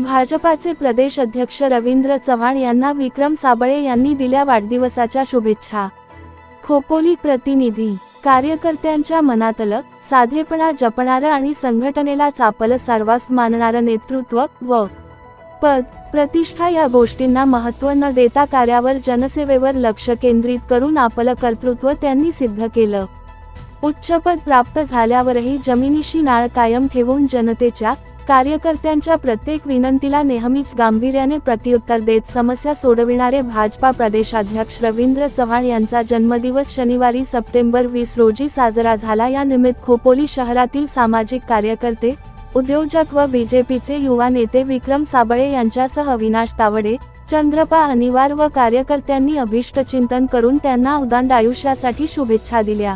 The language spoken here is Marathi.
भाजपाचे प्रदेश अध्यक्ष रवींद्र चव्हाण यांना विक्रम साबळे यांनी दिल्या वाढदिवसाच्या शुभेच्छा. खोपोली प्रतिनिधी कार्यकर्त्यांच्या मनातलं साधेपणा जपणारं आणि संघटनेला चापलं सर्वास मानणारं नेतृत्व व पद प्रतिष्ठा या गोष्टींना महत्त्व न देता कार्यावर जनसेवेवर लक्ष केंद्रित करून आपलं कर्तृत्व त्यांनी सिद्ध केलं. उच्चपद प्राप्त झाल्यावरही जमिनीशी नाळ कायम ठेवून जनतेच्या कार्यकर्त्यांच्या प्रत्येक विनंतीला नेहमीच गांभीर्याने प्रत्युत्तर देत समस्या सोडविणारे भाजपा प्रदेशाध्यक्ष रवींद्र चव्हाण यांचा जन्मदिवस शनिवारी सप्टेंबर वीस रोजी साजरा झाला. या निमित्त खोपोली शहरातील सामाजिक कार्यकर्ते उद्योजक व बीजेपीचे युवा नेते विक्रम साबळे यांच्यासह अविनाश तावडे चंद्रपा अनिवार व कार्यकर्त्यांनी अभिष्टचिंतन करून त्यांना उदांड आयुष्यासाठी शुभेच्छा दिल्या.